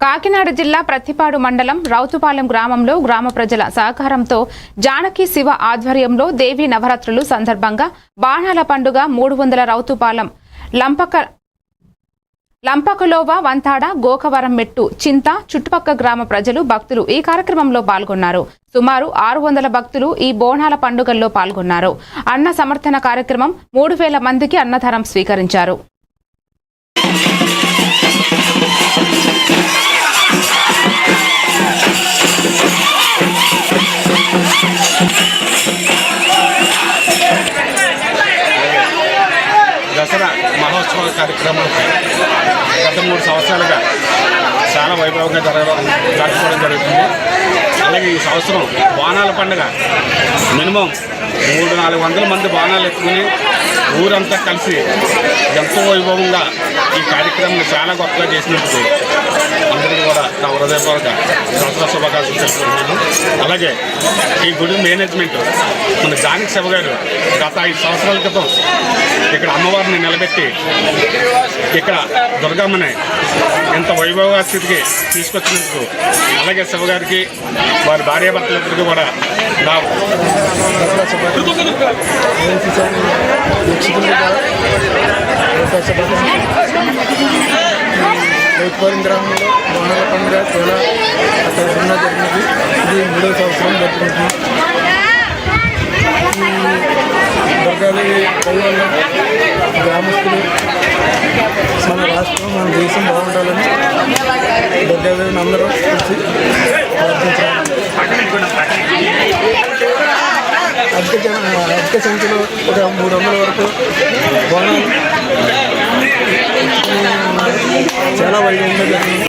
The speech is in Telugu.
కాకినాడ జిల్లా ప్రత్తిపాడు మండలం రౌతుపాలెం గ్రామంలో గ్రామ ప్రజల సహకారంతో జానకి శివ ఆధ్వర్యంలో దేవీ నవరాత్రులు సందర్భంగా బాణాల పండుగ మూడు వందల రౌతుపాలెం లంపక లంపకలోవ వంతాడ గోకవరం మెట్టు చింత చుట్టుపక్క గ్రామ ప్రజలు భక్తులు ఈ కార్యక్రమంలో పాల్గొన్నారు. సుమారు ఆరు వందల భక్తులు ఈ బోనాల పండుగల్లో పాల్గొన్నారు. అన్న సమర్థన కార్యక్రమం మూడు వేల మందికి అన్నదానం స్వీకరించారు. దసరా మహోత్సవ కార్యక్రమం గత మూడు సంవత్సరాలుగా చాలా వైభవంగా జరగడం జరుపుకోవడం జరుగుతుంది. అలాగే ఈ సంవత్సరం బాణాల పండుగ మినిమం మూడు నాలుగు వందల మంది బాణాలు ఎత్తుకుని ఊరంతా కలిసి ఎంతో వైభవంగా ఈ కార్యక్రమం చాలా గొప్పగా చేసినట్టు హృదయపూర్వక దసరా శుభాకాంక్షలు తెలుపుతున్నాను అలాగే ఈ గుడి మేనేజ్మెంట్ మన జానకి శివ గారు గత ఐదు సంవత్సరాల క్రితం ఇక్కడ అమ్మవారిని నిలబెట్టి ఇక్కడ దుర్గమ్మని ఎంత వైభవ స్థితికి తీసుకొచ్చినందుకు అలాగే శివ గారికి వారి భార్యాభర్తలందరికీ కూడా నా రైతుపాలెం గ్రామంలో బోనాల పండుగ చాలా అక్కడ జరిగినది ఇది మూడో సంవత్సరం జరుపుకుంటుంది ఈ దుర్గాదేవి దయ వల్ల గ్రామస్తులు మన రాష్ట్రం మన దేశం బాగుండాలని దుర్గాదేవిని అందరూ కలిసి ప్రార్థించాలి అధిక అధిక సంఖ్యలో ఒక మూడు వందల వరకు బోనాలు చాలా వైభవంగా జరిగింది.